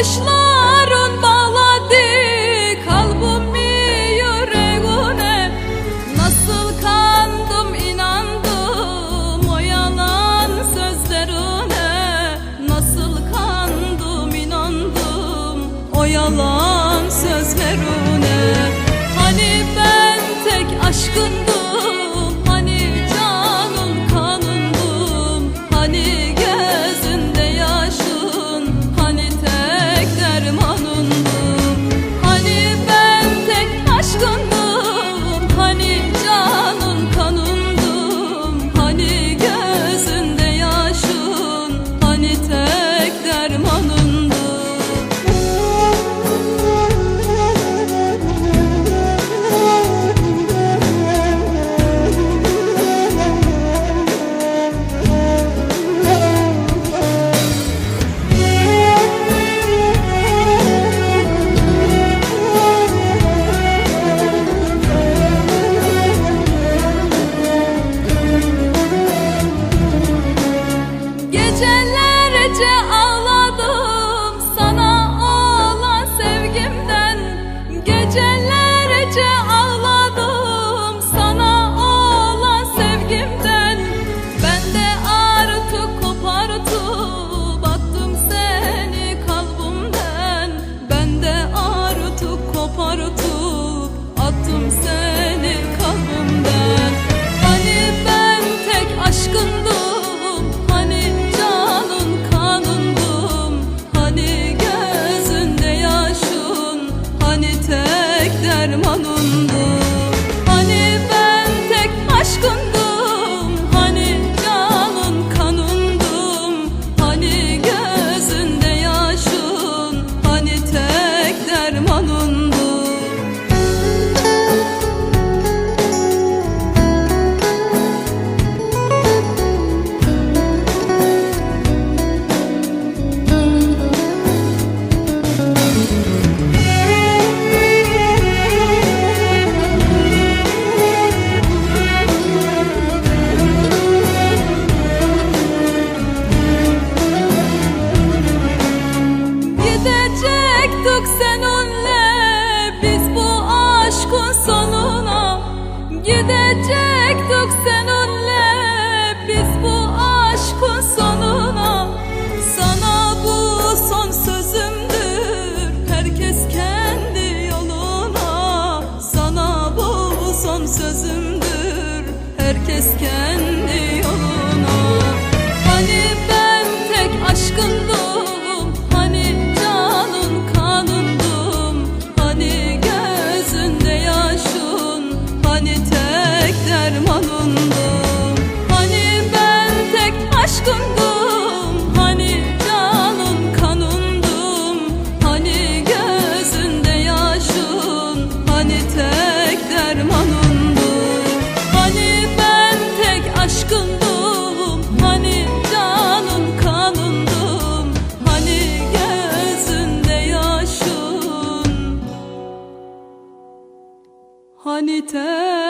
Kuşların bağladı kalbimi yüreğine? Nasıl kandım inandım o yalan sözlerine? Nasıl kandım inandım o yalan qu'est-ce que planete